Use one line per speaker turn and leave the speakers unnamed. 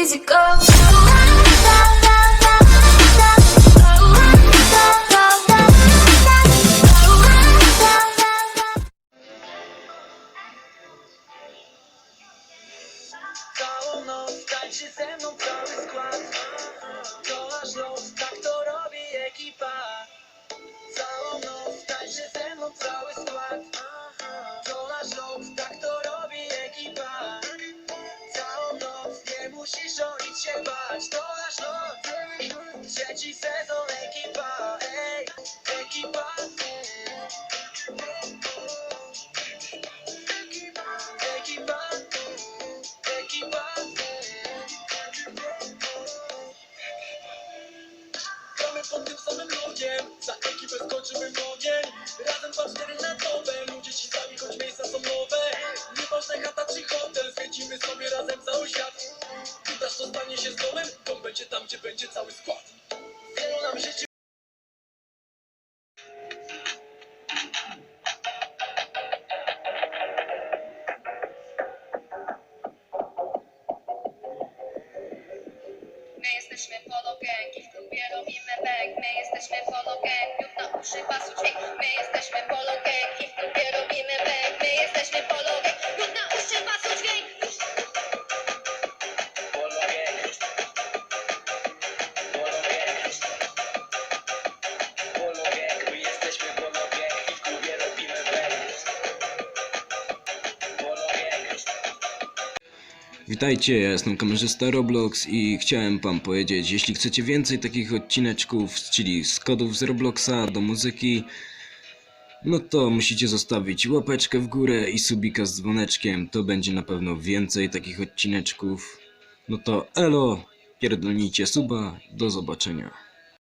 easy go.
Całą noc tańczy ze mną cały nic się bać To nasz los, trzeci sezon ekipa Ej, ekipa. Ekipa Ekipa. Pod tym samym logiem Za ekipę skończymy ogień Razem 2-4 na będzie tam, gdzie będzie cały skład. Nam życzy
My jesteśmy Polo Gang w klubie robimy bang My jesteśmy Polo Gang, na uszy, basu dźwięk My
Witajcie, ja jestem kamerzysta Roblox i chciałem wam powiedzieć, jeśli chcecie więcej takich odcineczków, czyli z kodów z Robloxa do muzyki, no to musicie zostawić łapeczkę w górę i subika z dzwoneczkiem, to będzie na pewno więcej takich odcineczków. No to elo, pierdolnijcie suba, do zobaczenia.